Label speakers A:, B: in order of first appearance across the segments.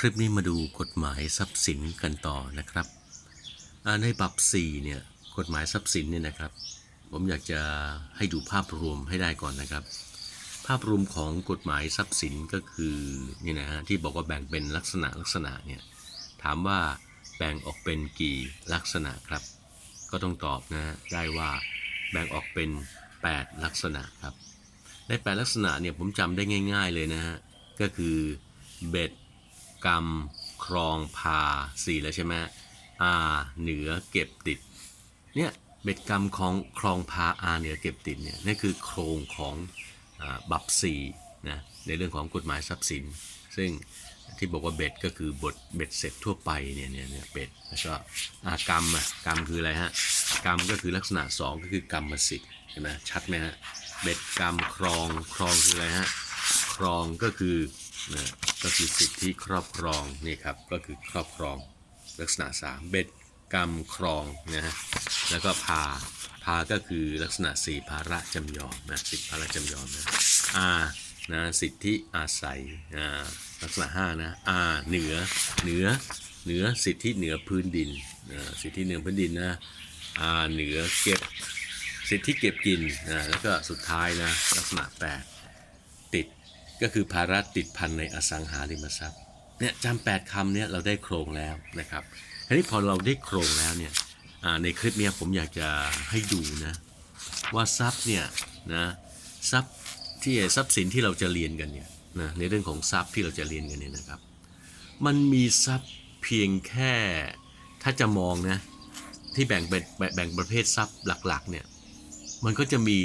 A: คลิปนี้มาดูกฎหมายทรัพย์สินกันต่อนะครับในปรับ4เนี่ยกฎหมายทรัพย์สินเนี่ยนะครับ ผมอยากจะให้ดูภาพรวมให้ได้ก่อนนะครับ ภาพรวมของกฎหมายทรัพย์สินก็คือนี่นะฮะที่บอกว่าแบ่งเป็นลักษณะลักษณะเนี่ยถามว่าแบ่งออกเป็นกี่ลักษณะครับ ก็ต้องตอบนะฮะได้ว่าแบ่งออกเป็น 8 ลักษณะครับในแปดลักษณะเนี่ยผมจำได้ง่าย ๆเลยนะฮะก็คือเบ็ด กรรม ครองพาสี่แล้วใช่ไหมอาเหนือเก็บติด เนี่ยเบ็ดกรรมของครองพาอาเหนือเก็บติดเนี่ยนี่คือโครงของอบับสี่นะในเรื่องของกฎหมายทรัพย์สิน ซึ่งที่บอกว่าเบ็ดก็คือบทเบ็ดเสร็จทั่วไปเนี่ยเนี่ยเนี่ยเบ็ดแล้วก็อากรรมอะกรรมคืออะไรฮะกรรมก็คือลักษณะสองก็คือกรรมสิทธิ์เห็นไหมชัดไหมฮะเบ็ดกรรมครองครองคืออะไรฮะครองก็คือ นะก็คือสิทธิครอบครองนี่ครับก็คือครอบครองลักษณะสามเบ็ดกรรมครองนะฮะแล้วก็พาพาก็คือลักษณะสี่ภาระจำยอมนะสิทธิภาระจำยอมนะอานะสิทธิอาศัยอ่าลักษณะห้านะอาเหนือเหนือเหนือสิทธิเหนือพื้นดินนะสิทธิเหนือพื้นดินนะอาเหนือเก็บสิทธิเก็บกินนะแล้วก็สุดท้ายนะลักษณะ8ติด ก็คือภาระติดพันในอสังหาริมทรัพย์เนี่ยจำแปดคำเนี่ยเราได้โครงแล้วนะครับทีนี้พอเราได้โครงแล้วเนี่ยในคลิปเนี้ยผมอยากจะให้ดูนะว่าทรัพย์เนี่ยนะทรัพย์ที่ทรัพย์สินที่เราจะเรียนกันเนี่ยนะในเรื่องของทรัพย์ที่เราจะเรียนกันเนี่ยนะครับ มันมีทรัพย์เพียงแค่ถ้าจะมองนะที่แบ่งเป็นแบ่งประเภททรัพย์หลักๆเนี่ยมันก็จะมี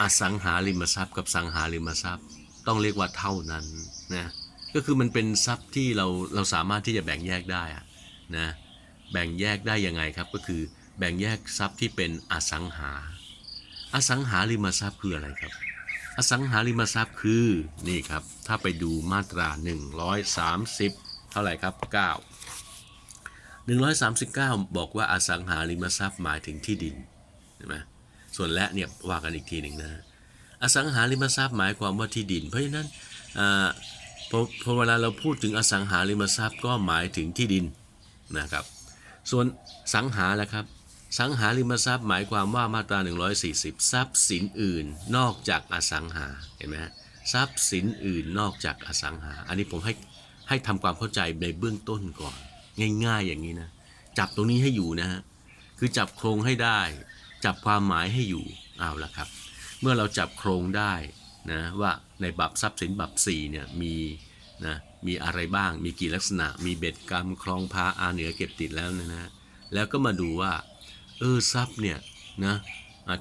A: อสังหาริมทรัพย์กับสังหาริมทรัพย์ ต้องเรียกว่าเท่านั้นนะก็คือมันเป็นทรัพย์ที่เราเราสามารถที่จะแบ่งแยกได้อะนะแบ่งแยกได้ยังไงครับก็คือแบ่งแยกทรัพย์ที่เป็นอสังหา อสังหาริมทรัพย์คืออะไรครับ อสังหาริมทรัพย์คือนี่ครับถ้าไปดูมาตรา 130 เท่าไหร่ครับ 9 139 บอกว่าอสังหาริมทรัพย์หมายถึงที่ดินเห็นไหมส่วนและเนี่ยว่ากันอีกทีหนึ่งนะ อสังหาริมทรัพย์หมายความว่าที่ดิน เพราะฉะนั้นอพอพอเวลาเราพูดถึงอสังหาริมทรัพย์ก็หมายถึงที่ดินนะครับ ส่วนสังหาแล้วครับ สังหาริมทรัพย์หมายความว่ามาตรา 140 ทรัพย์สินอื่นนอกจากอสังหาเห็นไหมทรัพย์สินอื่นนอกจากอสังหา อันนี้ผมให้ให้ทำความเข้าใจในเบื้องต้นก่อน ง่ายๆอย่างนี้นะจับตรงนี้ให้อยู่นะฮะคือจับโครงให้ได้ จับความหมายให้อยู่เอาละครับ เมื่อเราจับโครงได้นะว่าในบับทรัพย์สินบับ4เนี่ยมีนะมีอะไรบ้างมีกี่ลักษณะ มีเบ็ดกรรมครองพาอาเหนือเก็บติดแล้วนะนะแล้วก็มาดูว่าเออทรัพย์เนี่ยนะ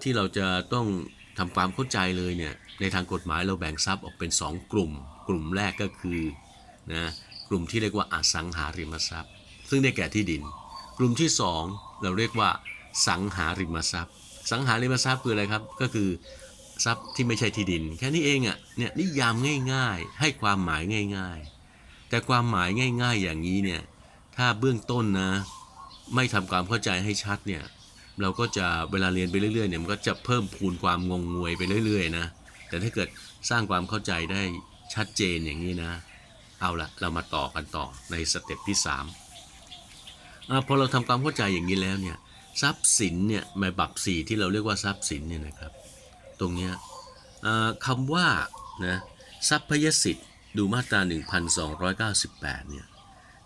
A: ที่เราจะต้องทำความเข้าใจเลยเนี่ยในทางกฎหมายเราแบ่งทรัพย์ออกเป็น 2 กลุ่ม กลุ่มแรกก็คือนะกลุ่มที่เรียกว่าอสังหาริมทรัพย์ ซึ่งได้แก่ที่ดิน กลุ่มที่ 2 เราเรียกว่าสังหาริมทรัพย์ สังหาริมทรัพย์คืออะไรครับก็คือ ทรัพย์ที่ไม่ใช่ที่ดิน แค่นี้เองอะ่ะเนี่ยนิยามง่าย ๆ ให้ความหมายง่าย ๆ แต่ความหมายง่าย ๆ อย่างนี้เนี่ยถ้าเบื้องต้นนะ ไม่ทำความเข้าใจให้ชัดเนี่ยเราก็จะเวลาเรียนไปเรื่อยๆเนี่ยมันก็จะเพิ่มพูนความงงงวยไปเรื่อยๆนะแต่ถ้าเกิดสร้างความเข้าใจได้ชัดเจนอย่างนี้นะ เอาละเรามาต่อกันต่อในสเต็ปที่สามอพอเราทำความเข้าใจอย่างนี้แล้วเนี่ยทรัพย์สินเนี่ยในบับสี่ที่เราเรียกว่าทรัพย์สินเนี่ยนะครับ ตรงนี้คำว่านะทรัพยสิทธิ์ดูมาตรา 1298 เนี่ย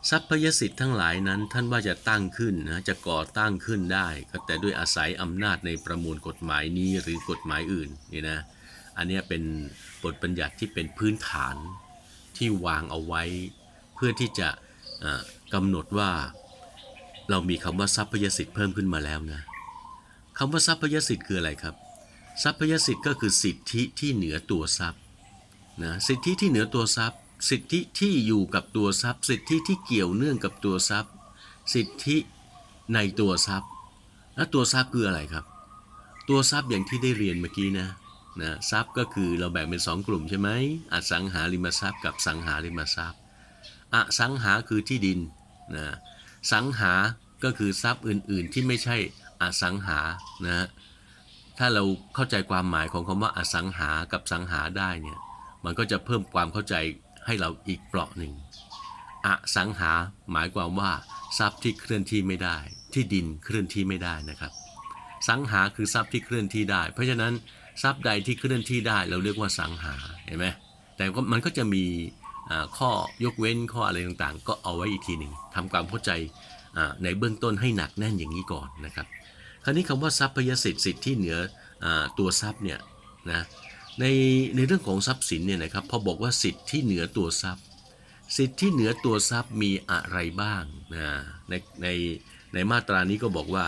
A: ทรัพยสิทธิ์ทั้งหลายนั้นท่านว่าจะตั้งขึ้นนะจะก่อตั้งขึ้นได้ ก็แต่ด้วยอาศัยอำนาจในประมวลกฎหมายนี้หรือกฎหมายอื่นนี่นะอันนี้เป็นบทบัญญัติที่เป็นพื้นฐานที่วางเอาไว้ เพื่อที่จะกำหนดว่าเรามีคำว่าทรัพยสิทธิ์เพิ่มขึ้นมาแล้วนะคำว่าทรัพยสิทธิ์คืออะไรครับ ทรัพยสิทธิ์ก็คือสิทธิที่เหนือตัวทรัพย์นะสิทธิที่เหนือตัวทรัพย์ สิทธิที่อยู่กับตัวทรัพย์ สิทธิที่เกี่ยวเนื่องกับตัวทรัพย์ สิทธิในตัวทรัพย์ และตัวทรัพย์คืออะไรครับ ตัวทรัพย์อย่างที่ได้เรียนเมื่อกี้นะนะทรัพย์ก็คือเราแบ่งเป็นสองกลุ่มใช่ไหมอสังหาริมทรัพย์กับสังหาริมทรัพย์อสังหาคือที่ดินนะสังหาก็คือทรัพย์อื่น ๆ ที่ไม่ใช่อสังหานะฮะ ถ้าเราเข้าใจความหมายของคำว่าอสังหากับสังหาได้เนี่ยมันก็จะเพิ่มความเข้าใจให้เราอีกเปราะหนึ่งอสังหาหมายความว่า ทรัพย์ที่เคลื่อนที่ไม่ได้ ที่ดินเคลื่อนที่ไม่ได้นะครับ สังหาคือทรัพย์ที่เคลื่อนที่ได้ เพราะฉะนั้นทรัพย์ใดที่เคลื่อนที่ได้ เราเรียกว่าสังหาเห็นไหมแต่ก็มันก็จะมีข้อยกเว้นข้ออะไรต่างๆ ก็เอาไว้อีกทีหนึ่งทำความเข้าใจในเบื้องต้นให้หนักแน่นอย่างนี้ก่อนนะครับ คราวนี้คำว่าทรัพยสิทธิ์สิทธิ์ที่เหนืออตัวทรัพย์เนี่ยนะในในเรื่องของทรัพย์สินเนี่ยนะครับพอบอกว่าสิทธิ์ที่เหนือตัวทรัพย์ สิทธิ์ที่เหนือตัวทรัพย์มีอะไรบ้างนะในในในมาตรานี้ก็บอกว่า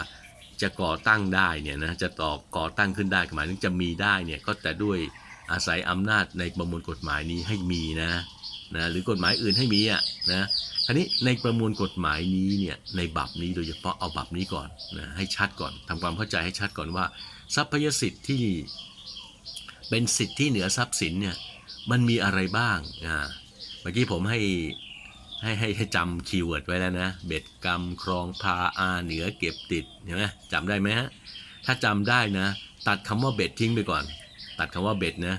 A: จะก่อตั้งได้เนี่ยนะจะต่อก่อตั้งขึ้นได้หมายถึงจะมีได้เนี่ยก็แต่ด้วยอาศัยอำนาจในประมวลกฎหมายนี้ให้มีนะ นะหรือกฎหมายอื่นให้มีอะนะคราวนี้ในประมวลกฎหมายนี้เนี่ยในบับนี้โดยเฉพาะเอาบับนี้ก่อนนะให้ชัดก่อนทำความเข้าใจให้ชัดก่อนว่า ทรัพยสิทธิ์ที่เป็นสิทธิ์ที่เหนือทรัพย์สินเนี่ยมันมีอะไรบ้างอ่าเมื่อกี้ผมให้ให้ให้ให้จำคีย์เวิร์ดไว้แล้วนะ เบ็ดกรรมครองพาอาเหนือเก็บติดเห็นไหมจำได้ไหมฮะถ้าจำได้นะ ตัดคำว่าเบ็ดทิ้งไปก่อน ตัดคำว่าเบ็ดนะ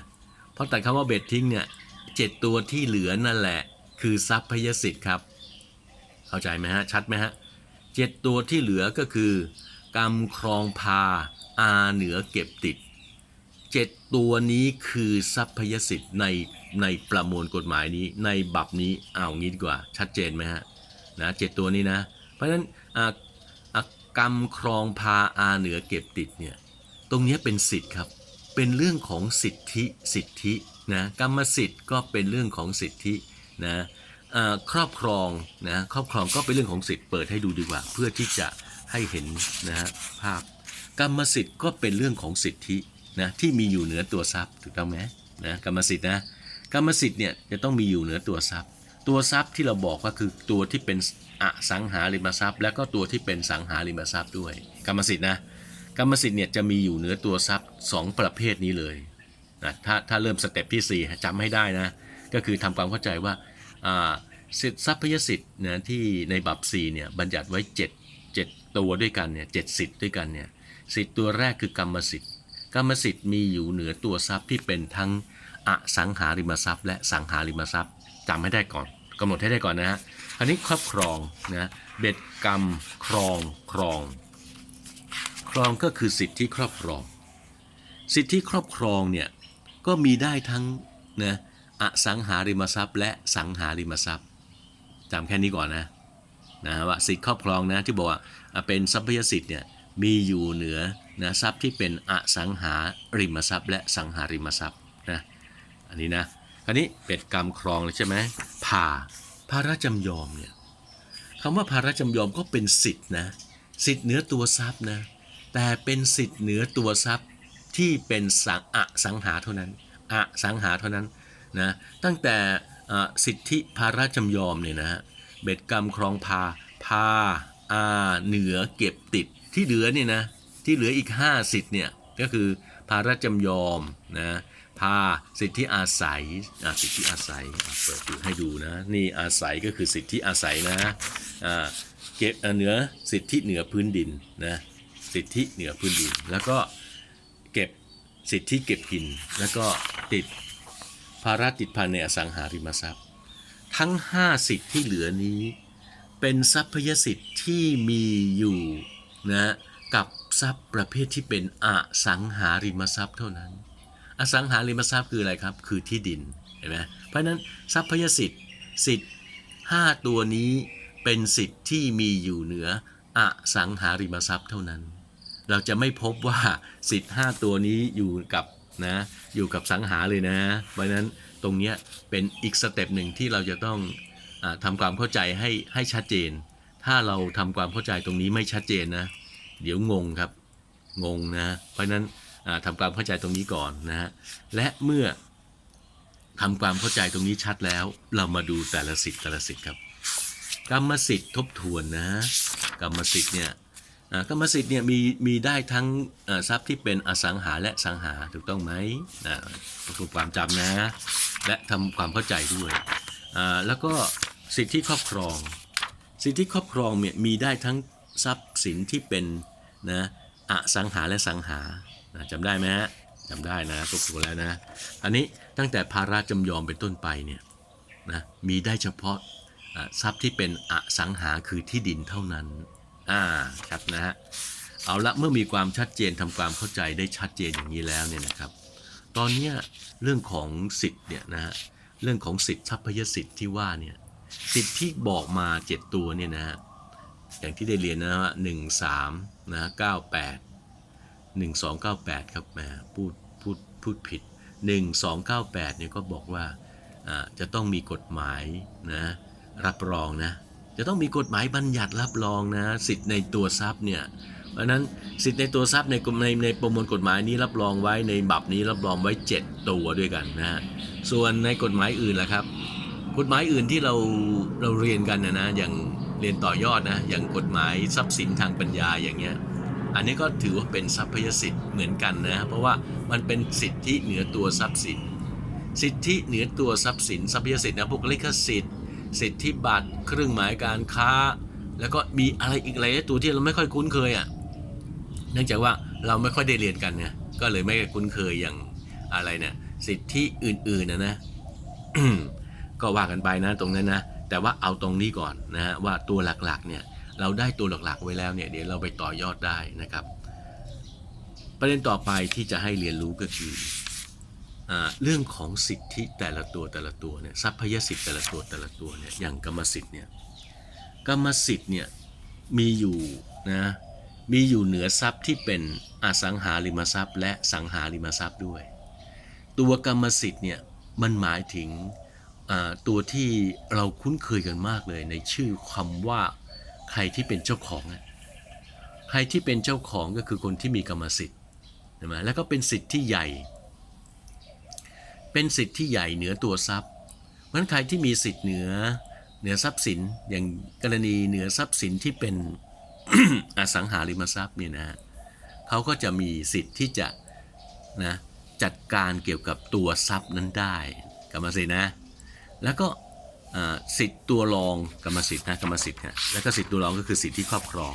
A: เพราะตัดคำว่าเบ็ดทิ้งเนี่ย เจ็ดตัวที่เหลือนั่นแหละ คือทรัพยสิทธิ์ครับ เข้าใจไหมฮะชัดไหมฮะเจ็ดตัวที่เหลือก็คือกรรมครองพาอาเหนือเก็บติดเจ็ดตัวนี้คือทรัพยสิทธิ์ในในประมวลกฎหมายนี้ในบับนี้เอางี้ดีกว่า ชัดเจนไหมฮะนะเจ็ดตัวนี้นะ เพราะฉะนั้นกรรมครองพาอาเหนือเก็บติดเนี่ยตรงนี้เป็นสิทธิ์ครับเป็นเรื่องของสิทธิสิทธิ นะกรรมสิทธิ์ก็เป็นเรื่องของสิทธินะครอบครองนะครอบครองก็เป็นเรื่องของสิทธิ์เปิดให้ดูดีกว่า เพื่อที่จะให้เห็นนะฮะภาพกรรมสิทธิ์ก็เป็นเรื่องของสิทธินะที่มีอยู่เหนือตัวทรัพย์ถูกต้องไหมนะกรรมสิทธิ์นะกรรมสิทธิ์เนี่ยจะต้องมีอยู่เหนือตัวทรัพย์ ตัวทรัพย์ที่เราบอกก็คือตัวที่เป็นอสังหาริมทรัพย์ แล้วก็ตัวที่เป็นสังหาริมทรัพย์ด้วย กรรมสิทธิ์นะกรรมสิทธิ์เนี่ยจะมีอยู่เหนือตัวทรัพย์สองประเภทนี้เลย นะถ้าถ้าเริ่มสเต็ปที่สี่จำให้ได้นะ ก็คือทำความเข้าใจว่าอ่าสิทธิทรัพยสิทธิ์นะที่ในบัพ4เนี่ยบัญญัติไว้ 7 7 ตัวด้วยกันเนี่ยเจ็ดสิทธิ์ด้วยกันเนี่ยสิทธิ์ตัวแรกคือกรรมสิทธิ์ กรรมสิทธิ์มีอยู่เหนือตัวทรัพย์ที่เป็นทั้งอสังหาริมทรัพย์ และสังหาริมทรัพย์จำให้ได้ก่อนกำหนดให้ได้ก่อนนะฮะอันนี้ครอบครองนะเบ็ดกรรมครองครอง ครองก็คือสิทธิที่ครอบครอง สิทธิครอบครองเนี่ย ก็มีได้ทั้งนะอสังหาริมทรัพย์ และสังหาริมทรัพย์จำแค่นี้ก่อนนะนะว่าสิทธิครอบครองนะที่บอกว่าเป็นทรัพยสิทธิ์เนี่ยมีอยู่เหนือนะทรัพย์ที่เป็นอสังหาริมทรัพย์ และสังหาริมทรัพย์นะอันนี้นะอันนี้เป็นกรรมครองเลยใช่ไหมผ่าภาระจำยอมเนี่ยคำว่าภาระจำยอมก็เป็นสิทธินะสิทธิเหนือตัวทรัพย์นะแต่เป็นสิทธิเหนือตัวทรัพย์ ที่เป็นสังอสังหาเท่านั้นอสังหาเท่านั้นนะตั้งแต่สิทธิภาระจำยอมเนี่ยนะฮะเบ็ดกรรมครองพาพาอาเหนือเก็บติดที่เหลือเนี่ยนะที่เหลืออีก 5 สิทธิ์เนี่ยก็คือภาระจำยอมนะพาสิทธิอาศัยสิทธิอาศัยเปิดดูให้ดูนะนี่อาศัยก็คือสิทธิอาศัยนะเก็บเหนือสิทธิเหนือพื้นดินนะสิทธิเหนือพื้นดินแล้วก็ สิทธิเก็บกิน แล้วก็ติดภาระติดพันในอสังหาริมทรัพย์ ทั้ง 5 สิทธิที่เหลือนี้ เป็นทรัพยสิทธิ์ที่มีอยู่นะกับทรัพย์ประเภทที่เป็นอสังหาริมทรัพย์เท่านั้น อสังหาริมทรัพย์คืออะไรครับ คือที่ดินเห็นไหมเพราะฉะนั้นทรัพยสิทธิ์สิทธิ์5ตัวนี้เป็นสิทธิ์ที่มีอยู่เหนืออสังหาริมทรัพย์เท่านั้น เราจะไม่พบว่าสิทธิ์5ตัวนี้อยู่กับนะอยู่กับสังหาเลยนะเพราะนั้นตรงเนี้ยเป็นอีกสเต็ปหนึ่งที่เราจะต้องอทำความเข้าใจให้ให้ชัดเจน ถ้าเราทำความเข้าใจตรงนี้ไม่ชัดเจนนะ เดี๋ยวงงครับงงนะ เพราะนั้นอ่าทำความเข้าใจตรงนี้ก่อนนะฮะและเมื่อทำความเข้าใจตรงนี้ชัดแล้ว เรามาดูแต่ละสิทธิ์แต่ละสิทธิ์ครับ กรรมสิทธิ์ทบทวนนะ กรรมสิทธิ์เนี่ย กรรมสิทธิ์เนี่ยมีมีได้ทั้งทรัพย์ที่เป็นอสังหาและสังหาถูกต้องไหมนะฝึกความจำนะ และทำความเข้าใจด้วย แล้วก็สิทธิครอบครอง สิทธิครอบครองเนี่ยมีได้ทั้งทรัพย์สินที่เป็นนะอสังหาและสังหาจำได้ไหมฮะจำได้นะทบทวนแล้วนะ อันนี้ตั้งแต่ภาระจำยอมเป็นต้นไปเนี่ยนะมีได้เฉพาะทรัพย์ที่เป็นอสังหาคือที่ดินเท่านั้น อ่าครับนะฮะเอาละเมื่อมีความชัดเจนทำความเข้าใจได้ชัดเจนอย่างนี้แล้วเนี่ยนะครับ ตอนเนี้ยเรื่องของสิทธิ์เนี่ยนะฮะเรื่องของสิทธิทรัพยสิทธิ์ที่ว่าเนี่ยสิทธิ์ที่บอกมาเจ็ดตัวเนี่ยนะฮะอย่างที่ได้เรียนนะฮะหนึ่งสามนะฮะเก้าแปดหนึ่งสองเก้าแปดครับแหมพูดพูดพูดผิดหนึ่งสองเก้าแปดเนี่ยก็บอกว่าอ่าจะต้องมีกฎหมายนะรับรองนะ จะต้องมีกฎหมายบัญญัติรับรองนะสิทธิ์ในตัวทรัพย์เนี่ยเพราะนั้นสิทธิในตัวทรัพย์ในในในประมวลกฎหมายนี้รับรองไว้ในบับนี้รับรองไว้ 7 ตัวด้วยกันนะฮะส่วนในกฎหมายอื่นล่ะครับกฎหมายอื่นที่เราเราเรียนกันนะนะอย่างเรียนต่อยอดนะอย่างกฎหมายทรัพย์สินทางปัญญาอย่างเงี้ยอันนี้ก็ถือว่าเป็นทรัพยสิทธิ์เหมือนกันนะเพราะว่ามันเป็นสิทธิเหนือตัวทรัพย์สิน สิทธิเหนือตัวทรัพย์สินทรัพยสิทธิ์นะพวกลิขสิทธิ์ สิทธิบัตรเครื่องหมายการค้า แล้วก็มีอะไรอีกหลายตัวที่เราไม่ค่อยคุ้นเคยอะเนื่องจากว่าเราไม่ค่อยได้เรียนกันไงก็เลยไม่คุ้นเคยอย่างอะไรเนี่ยสิทธิอื่นๆนะนะก็ว่ากันไปนะตรงนั้นนะแต่ว่าเอาตรงนี้ก่อนนะฮะว่าตัวหลักๆเนี่ยเราได้ตัวหลักๆไว้แล้วเนี่ยเดี๋ยวเราไปต่อยอดได้นะครับ ประเด็นต่อไปที่จะให้เรียนรู้ก็คือ เรื่องของสิทธิแต่ละตัวแต่ละตัวเนี่ยทรัพยสิทธิ์แต่ละตัวแต่ละตัวเนี่ยอย่างกรรมสิทธิ์เนี่ยกรรมสิทธิ์เนี่ยมีอยู่นะมีอยู่เหนือทรัพย์ที่เป็นอสังหาริมทรัพย์และสังหาริมทรัพย์ด้วย ตัวกรรมสิทธิ์เนี่ยมันหมายถึงตัวที่เราคุ้นเคยกันมากเลยในชื่อคำว่าใครที่เป็นเจ้าของใครที่เป็นเจ้าของก็คือคนที่มีกรรมสิทธิ์ใช่ไหมแล้วก็เป็นสิทธิ์ที่ใหญ่ เป็นสิทธิ์ที่ใหญ่เหนือตัวทรัพย์เพราะฉะนั้นใครที่มีสิทธิ์เหนือเหนือทรัพย์สินอย่างกรณีเหนือทรัพย์สินที่เป็นอสังหาริมทรัพย์เนี่ยนะฮะเขาก็จะมีสิทธิ์ที่จะนะจัดการเกี่ยวกับตัวทรัพย์นั้นได้กรรมสิทธินะ แล้วก็สิทธิ์ตัวรองกรรมสิทธิ์นะกรรมสิทธิ์นะแล้วก็สิทธิ์ตัวรองก็คือสิทธิ์ที่ครอบครอง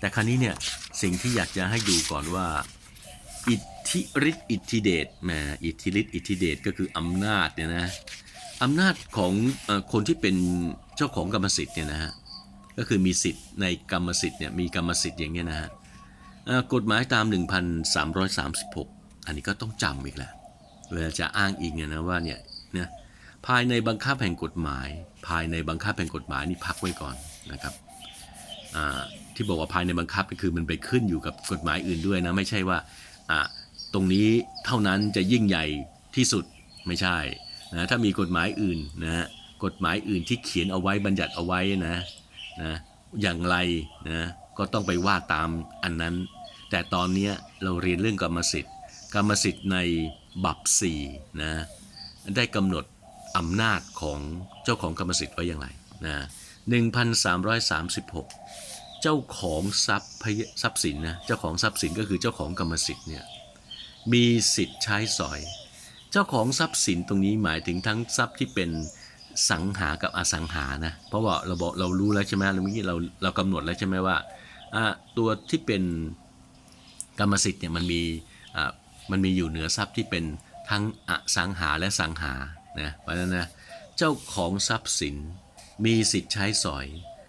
A: แต่ครั้นี้เนี่ยสิ่งที่อยากจะให้ดูก่อนว่า อิทธิฤทธิอิทธิเดชแหมอิทธิฤทธิอิทธิเดชก็คืออำนาจเนี่ยนะอำนาจของอคนที่เป็นเจ้าของกรรมสิทธิ์เนี่ยนะฮะก็คือมีสิทธิ์ในกรรมสิทธิ์เนี่ยมีกรรมสิทธิ์อย่างเงี้ยนะฮะกฎหมายตาม 1336 อันนี้ก็ต้องจำอีกแหละเวลาจะอ้างอิงเนี่ยนะว่าเนี่ยนะภายในบังคับแห่งกฎหมาย ภายในบังคับแห่งกฎหมายนี่พักไว้ก่อนนะครับที่บอกว่าภายในบังคับก็คือมันไปขึ้นอยู่กับกฎหมายอื่นด้วยนะไม่ใช่ว่า อ่าตรงนี้เท่านั้นจะยิ่งใหญ่ที่สุดไม่ใช่นะถ้ามีกฎหมายอื่นนะกฎหมายอื่นที่เขียนเอาไว้บัญญัติเอาไว้นะนะอย่างไรนะก็ต้องไปว่าตามอันนั้น แต่ตอนนี้เราเรียนเรื่องกรรมสิทธิ์ กรรมสิทธิ์ในบัพสี่นะได้กำหนดอำนาจของเจ้าของกรรมสิทธิ์ไว้อย่างไรนะ1336 เจ้าของทรัพย์ทรัพย์สินนะเจ้าของทรัพย์สินก็คือเจ้าของกรรมสิทธิ์เนี่ยมีสิทธิ์ใช้สอย เจ้าของทรัพย์สินตรงนี้หมายถึงทั้งทรัพย์ที่เป็นสังหากับอสังหานะเพราะว่าเราบอกเรารู้แล้วใช่ไหมเราเมื่อกี้เราเรากำหนดแล้วใช่ไหมว่าตัวที่เป็นกรรมสิทธิ์เนี่ยมันมีมันมีอยู่เหนือทรัพย์ที่เป็นทั้งอสังหาและสังหานะเพราะฉะนั้นนะเจ้าของทรัพย์สินมีสิทธิ์ใช้สอย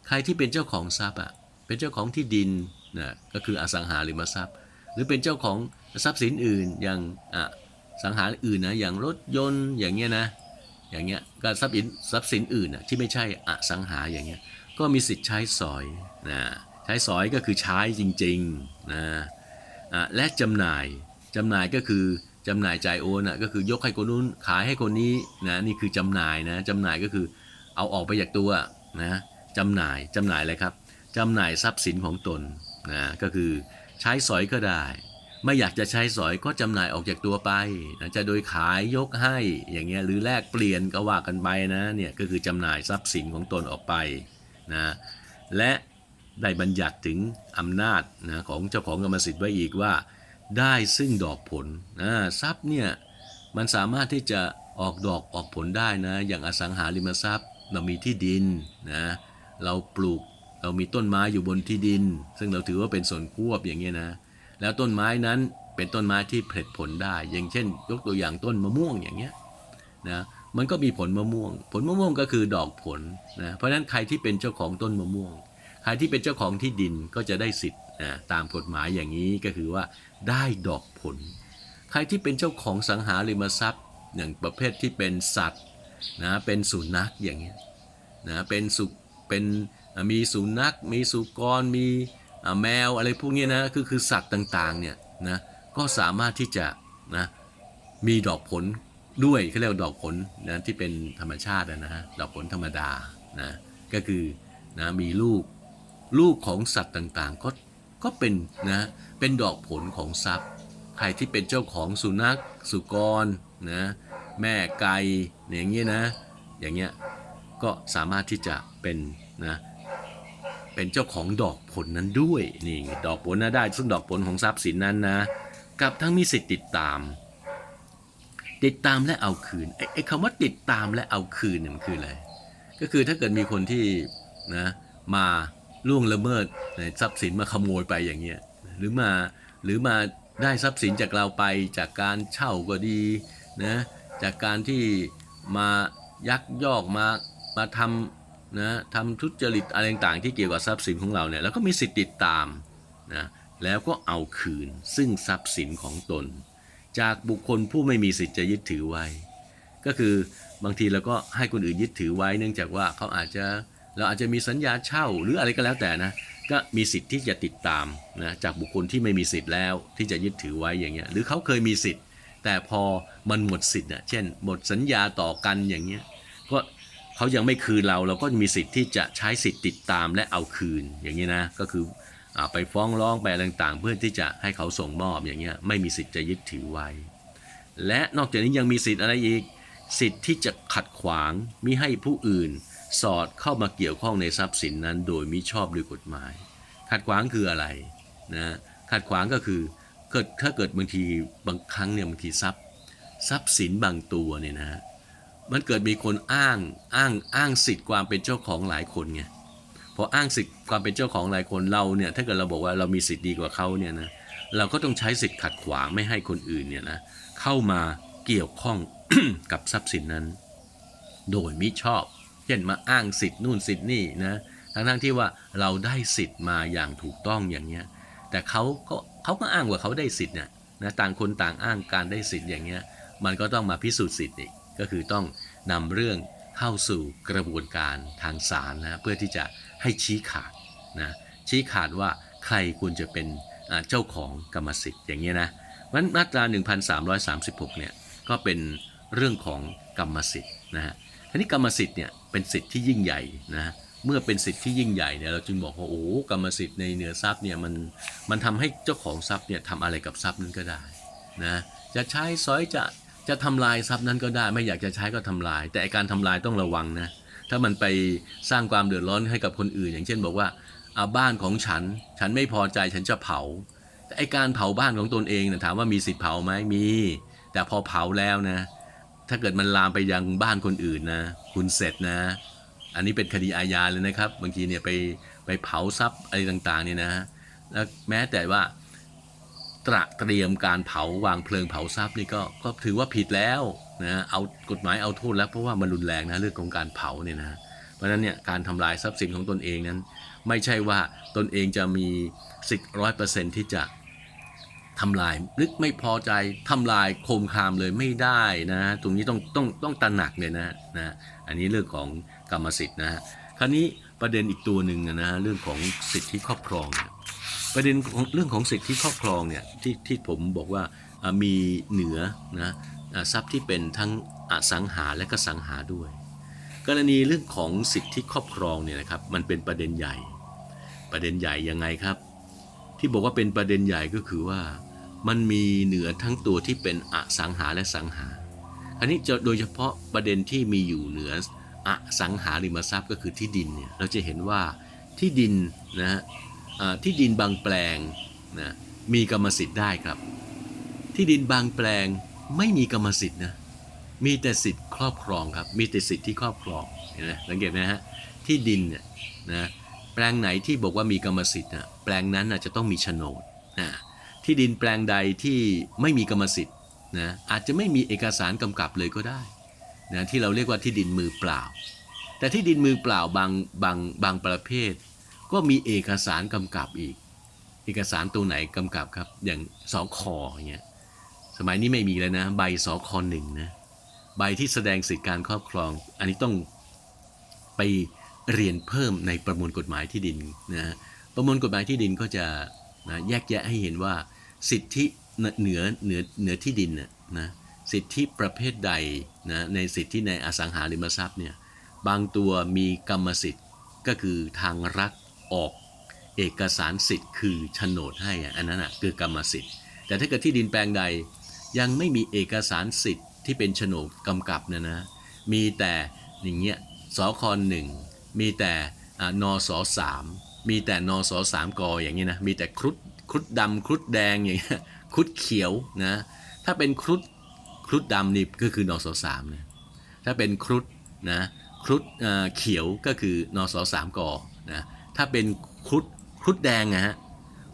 A: ใครที่เป็นเจ้าของทรัพย์อะ เป็นเจ้าของที่ดินนะก็คืออสังหาริมทรัพย์ หรือเป็นเจ้าของทรัพย์สินอื่นอย่างอสังหาอื่นนะอย่างรถยนต์อย่างเงี้ยนะอย่างเงี้ยก็ทรัพย์สินทรัพย์สินอื่นนะที่ไม่ใช่อสังหาอย่างเงี้ยก็มีสิทธิ์ใช้สอยนะใช้สอยก็คือใช้จริงๆนะอะและจำหน่ายจำหน่ายก็คือจำหน่ายจ่ายโอนอะก็คือยกให้คนนู้นขายให้คนนี้นะนี่คือจำหน่ายนะจำหน่ายก็คือเอาออกไปจากตัวนะจำหน่ายจำหน่ายอะไรครับ จำหน่ายทรัพย์สินของตนนะก็คือใช้สอยก็ได้ ไม่อยากจะใช้สอยก็จำหน่ายออกจากตัวไปนะจะโดยขายยกให้อย่างเงี้ยหรือแลกเปลี่ยนก็ว่ากันไปนะเนี่ยก็คือจำหน่ายทรัพย์สินของตนออกไปนะและได้บัญญัติถึงอำนาจนะของเจ้าของกรรมสิทธิ์ไว้อีกว่า ได้ซึ่งดอกผลนะทรัพย์เนี่ยมันสามารถที่จะออกดอกออกผลได้นะ อย่างอสังหาริมทรัพย์เรามีที่ดินนะเราปลูก เรามีต้นไม้อยู่บนที่ดิน ซึ่งเราถือว่าเป็นส่วนควบอย่างเงี้ยนะ แล้วต้นไม้นั้นเป็นต้นไม้ที่ผลิผลได้ อย่างเช่น ยกตัวอย่างต้นมะม่วงอย่างเงี้ยนะ มันก็มีผลมะม่วง ผลมะม่วงก็คือดอกผลนะ เพราะฉะนั้นใครที่เป็นเจ้าของต้นมะม่วง ใครที่เป็นเจ้าของที่ดินก็จะได้สิทธิ์นะตามกฎหมายอย่างนี้ก็คือว่าได้ดอกผล ใครที่เป็นเจ้าของสังหาริมทรัพย์อย่างประเภทที่เป็นสัตว์นะ เป็นสุนัขอย่างเงี้ยนะ เป็นสุเป็น มีสุนัข มีสุกร มีแมวอะไรพวกนี้นะคือคือสัตว์ต่างๆเนี่ยนะก็สามารถที่จะนะมีดอกผลด้วยเขาเรียกดอกผลนะที่เป็นธรรมชาตินะฮะดอกผลธรรมดานะก็คือนะมีลูกลูกของสัตว์ต่างๆ ก็ก็เป็นนะเป็นดอกผลของทรัพย์ ใครที่เป็นเจ้าของสุนัขสุกรนะแม่ไก่อย่างเงี้ยนะอย่างเงี้ยก็สามารถที่จะเป็นนะ เป็นเจ้าของดอกผลนั้นด้วยนี่ดอกผลนะได้ ซึ่งดอกผลของทรัพย์สินนั้นนะกับทั้งมีสิทธิ์ติดตาม ติดตามและเอาคืนไอ้ไอ้คำว่าติดตามและเอาคืนเนี่ยมันคืออะไรก็คือถ้าเกิดมีคนที่นะมาล่วงละเมิดในทรัพย์สินมาขโมยไปอย่างเงี้ยหรือมาหรือมาได้ทรัพย์สินจากเราไปจากการเช่าก็ดีนะจากการที่มายักยอกมามาทำ นะทำทุจริตอะไรต่างๆที่เกี่ยวกับทรัพย์สินของเราเนี่ยแล้วก็มีสิทธิ์ติดตามนะแล้วก็เอาคืนซึ่งทรัพย์สินของตน จากบุคคลผู้ไม่มีสิทธิ์จะยึดถือไว้ ก็คือบางทีเราก็ให้คนอื่นยึดถือไว้ เนื่องจากว่าเขาอาจจะเราอาจจะมีสัญญาเช่าหรืออะไรก็แล้วแต่นะก็มีสิทธิ์ที่จะติดตามนะจากบุคคลที่ไม่มีสิทธิ์แล้วที่จะยึดถือไว้อย่างเงี้ยหรือเขาเคยมีสิทธิ์ แต่พอมันหมดสิทธิ์อะเช่นหมดสัญญาต่อกันอย่างเงี้ย เขายังไม่คืนเราเราก็มีสิทธิ์ที่จะใช้สิทธิ์ติดตามและเอาคืนอย่างนี้นะก็คืออไปฟ้องร้องไปต่างๆ เพื่อที่จะให้เขาส่งมอบอย่างเงี้ยไม่มีสิทธิ์จะยึดถือไว้ และนอกจากนี้ยังมีสิทธิ์อะไรอีก สิทธิ์ที่จะขัดขวางมิให้ผู้อื่น สอดเข้ามาเกี่ยวข้องในทรัพย์สินนั้น โดยมิชอบด้วยกฎหมาย ขัดขวางคืออะไรนะขัดขวางก็คือเกิดถ้าเกิดบางทีบางครั้งเนี่ยบางทีทรัพย์ ทรัพย์สินบางตัวเนี่ยนะ มันเกิดมีคนอ้างอ้างอ้างสิทธิ์ความเป็นเจ้าของหลายคนไงพออ้างสิทธิ์ความเป็นเจ้าของหลายคนเราเนี่ยถ้าเกิดเราบอกว่าเรามีสิทธิ์ดีกว่าเขาเนี่ยนะเราก็ต้องใช้สิทธิ์ขัดขวางไม่ให้คนอื่นเนี่ยนะเข้ามาเกี่ยวข้องกับทรัพย์สินนั้น โดยมิชอบเช่นมาอ้างสิทธิ์นู่นสิทธิ์นี่นะทั้งทั้งที่ว่าเราได้สิทธิ์มาอย่างถูกต้องอย่างเงี้ยแต่เขาก็เขาก็อ้างว่าเขาได้สิทธิ์เนี่ยนะต่างคนต่างอ้างการได้สิทธิ์อย่างเงี้ยมันก็ต้องมาพิสูจน์สิทธิ์อีก ก็คือต้องนำเรื่องเข้าสู่กระบวนการทางศาลนะเพื่อที่จะให้ชี้ขาดนะชี้ขาดว่าใครควรจะเป็นเจ้าของกรรมสิทธิ์อย่างเงี้นะเพราะฉะนั้นมาตรา 1336 เนี่ยก็เป็นเรื่องของกรรมสิทธิ์นะฮะทีนี้กรรมสิทธิ์เนี่ยเป็นสิทธิ์ที่ยิ่งใหญ่นะเมื่อเป็นสิทธิ์ที่ยิ่งใหญ่เนี่ยเราจึงบอกว่าโอ้กรรมสิทธิ์ในเหนือทรัพย์เนี่ยมันมันทำให้เจ้าของทรัพย์เนี่ยทำอะไรกับทรัพย์นั้นก็ได้นะจะใช้สอยจะ จะทำลายทรัพย์นั้นก็ได้ ไม่อยากจะใช้ก็ทำลาย แต่การทำลายต้องระวังนะถ้ามันไปสร้างความเดือดร้อนให้กับคนอื่น อย่างเช่นบอกว่าอาบ้านของฉัน ฉันไม่พอใจฉันจะเผา แต่ไอการเผาบ้านของตนเองเนี่ยถามว่ามีสิทธิ์เผาไหมมี แต่พอเผาแล้วนะ ถ้าเกิดมันลามไปยังบ้านคนอื่นนะ คุณเสร็จนะ อันนี้เป็นคดีอาญาเลยนะครับ บางทีเนี่ยไปไปเผาทรัพย์อะไรต่างๆเนี่ยนะ แล้วแม้แต่ว่า ตระเตรียมการเผาวางเพลิงเผาทรัพย์นี่ก็ก็ถือว่าผิดแล้วนะเอากฎหมายเอาโทษแล้วเพราะว่ามันรุนแรงนะเรื่องของการเผาเนี่ยนะเพราะฉะนั้นเนี่ยการทำลายทรัพย์สินของตนเองนั้น ไม่ใช่ว่าตนเองจะมีสิทธิ์ร้อยเปอร์เซ็นที่จะทำลายนึกไม่พอใจทำลายโคมคามเลยไม่ได้นะตรงนี้ต้องต้องต้องตระหนักเลยนะนะอันนี้เรื่องของกรรมสิทธิ์นะฮะคราวนี้ประเด็นอีกตัวหนึ่งนะฮะเรื่องของสิทธิครอบครองนี่ย ประเด็นของเรื่องของสิทธิครอบครองเนี่ยที่ที่ผมบอกว่ามีเหนือนะทรัพย์ที่เป็นทั้งอสังหาและก็สังหาด้วย กรณีเรื่องของสิทธิครอบครองเนี่ยนะครับมันเป็นประเด็นใหญ่ ประเด็นใหญ่ยังไงครับ ที่บอกว่าเป็นประเด็นใหญ่ก็คือว่ามันมีเหนือทั้งตัวที่เป็นอสังหาและสังหา อันนี้จะโดยเฉพาะประเด็นที่มีอยู่เหนืออสังหาริมทรัพย์ก็คือที่ดินเนี่ยเราจะเห็นว่าที่ดินนะฮะ ที่ดินบางแปลงนะมีกรรมสิทธิ์ได้ครับ ที่ดินบางแปลงไม่มีกรรมสิทธิ์นะมีแต่สิทธิ์ครอบครองครับมีแต่สิทธิ์ที่ครอบครองเห็นไหมสังเกตไหมฮะที่ดินเนี่ยนะแปลงไหนที่บอกว่ามีกรรมสิทธิ์นะแปลงนั้นนะจะต้องมีโฉนดนะที่ดินแปลงใดที่ไม่มีกรรมสิทธิ์นะอาจจะไม่มีเอกสารกำกับเลยก็ได้นะที่เราเรียกว่าที่ดินมือเปล่า แต่ที่ดินมือเปล่าบางบางบางประเภท ก็มีเอกสารกำกับอีก เอกสารตัวไหนกำกับครับ อย่างสคอเงี้ยสมัยนี้ไม่มีแล้วนะ ใบสคหนึ่งนะใบที่แสดงสิทธิการครอบครอง อันนี้ต้องไปเรียนเพิ่มในประมวลกฎหมายที่ดินนะประมวลกฎหมายที่ดินก็จะนะแยกแยะให้เห็นว่า สิทธิเหนือเหนือเหนือที่ดินนะนะสิทธิประเภทใดนะในสิทธิในอสังหาริมทรัพย์เนี่ยบางตัวมีกรรมสิทธิ์ก็คือทางรัฐ ออกเอกสารสิทธิ์คือโฉนดให้อะอันนั้นคือกรรมสิทธิ์ แต่ถ้าเกิดที่ดินแปลงใดยังไม่มีเอกสารสิทธิ์ที่เป็นโฉนดกำกับเนะนะมีแต่อย่างเงี้ยสคหนึ่งมีแต่อ่านสสามมีแต่นสสามกอย่างเงี้ยนะมีแต่ครุฑครุฑดำครุฑแดงอย่างเงี้ยครุฑเขียวนะถ้าเป็นครุฑครุฑดำนี่ก็คือนสสามนะถ้าเป็นครุฑนะครุฑเขียวก็คือนสสามกนะ ถ้าเป็นครุฑครุฑแดงนะฮะ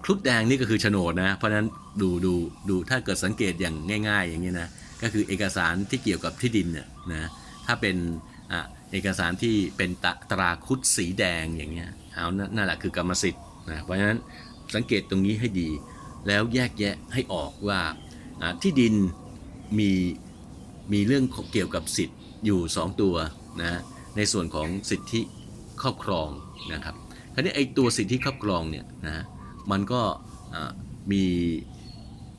A: ครุฑแดงนี่ก็คือโฉนดนะ เพราะฉะนั้นดูดูดูถ้าเกิดสังเกตอย่างง่าย ๆ อย่างนี้นะก็คือเอกสารที่เกี่ยวกับที่ดินเนี่ยนะถ้าเป็นอเอกสารที่เป็นตะตราครุฑสีแดงอย่างเงี้ยเอานั่นแหละคือกรรมสิทธิ์นะเพราะฉะนั้นสังเกตตรงนี้ให้ดี แล้วแยกแยะให้ออกว่าที่ดินมีมีเรื่องเกี่ยวกับสิทธิ์อยู่ 2 ตัวนะในส่วนของสิทธิครอบครองนะครับ ราวนี้ไอ้ตัวสิทธิครอบครองเนี่ยนะมันก็มี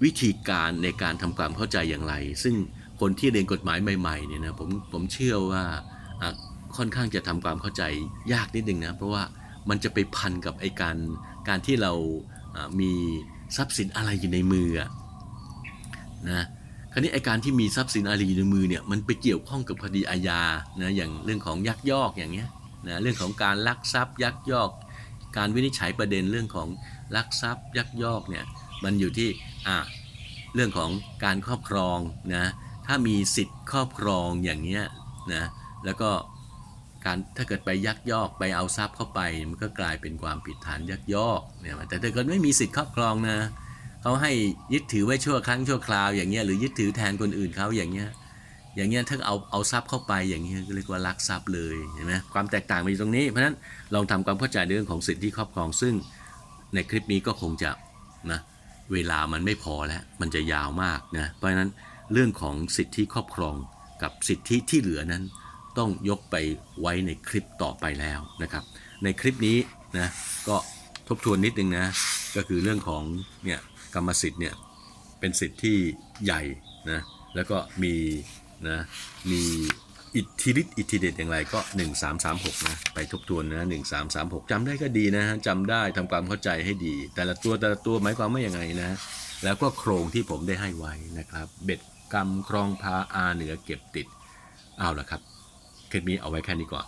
A: วิธีการในการทำความเข้าใจอย่างไร ซึ่งคนที่เรียนกฎหมายใหม่ๆเนี่ยนะผมผมเชื่อว่าค่อนข้างจะทำความเข้าใจยากนิดนึงนะเพราะว่ามันจะไปพันกับไอ้การการที่เรามีทรัพย์สินอะไรอยู่ในมือนะคราวนี้ไอ้การที่มีทรัพย์สินอะไรอยู่ในมือเนี่ยมันไปเกี่ยวข้องกับคดีอาญานะอย่างเรื่องของยักยอกอย่างเงี้ยนะเรื่องของการลักทรัพย์ยักยอก การวินิจฉัยประเด็นเรื่องของลักทรัพย์ยักยอกเนี่ยมันอยู่ที่อะเรื่องของการครอบครองนะถ้ามีสิทธิ์ครอบครองอย่างเงี้ยนะแล้วก็การถ้าเกิดไปยักยอกไปเอาทรัพย์เข้าไปมันก็กลายเป็นความผิดฐานยักยอกเนี่ยแต่ถ้าเกิดไม่มีสิทธิ์ครอบครองนะเขาให้ยึดถือไว้ชั่วครั้งชั่วคราวอย่างเงี้ยหรือยึดถือแทนคนอื่นเขาอย่างเงี้ย อย่างเงี้ยถ้าเอาเอาทรัพย์เข้าไปอย่างเงี้ยก็เรียกว่าลักทรัพย์เลยเห็นไหมความแตกต่างมันอยู่ตรงนี้ เพราะฉะนั้นลองทำความเข้าใจเรื่องของสิทธิครอบครอง ซึ่งในคลิปนี้ก็คงจะนะเวลามันไม่พอแล้วมันจะยาวมากนะเพราะฉะนั้นเรื่องของสิทธิครอบครองกับสิทธิที่เหลือนั้น ต้องยกไปไว้ในคลิปต่อไปแล้วนะครับ ในคลิปนี้นะก็ทบทวนนิดนึงนะก็คือเรื่องของเนี่ยกรรมสิทธิ์เนี่ยเป็นสิทธิ์ที่ใหญ่นะแล้วก็มี นะมีอิทธิฤทธิ์อิทธิเดชอย่างไรก็ 1336นะไปทบทวนนะ1336จำได้ก็ดีนะจำได้ทำความเข้าใจให้ดี แต่ละตัวแต่ละตัวหมายความว่าอย่างไงนะแล้วก็โครงที่ผมได้ให้ไว้นะครับ เบ็ดกรรมครองพาอาเหนือเก็บติดเอาละครับคลิปนี้เอาไว้แค่นี้ก่อน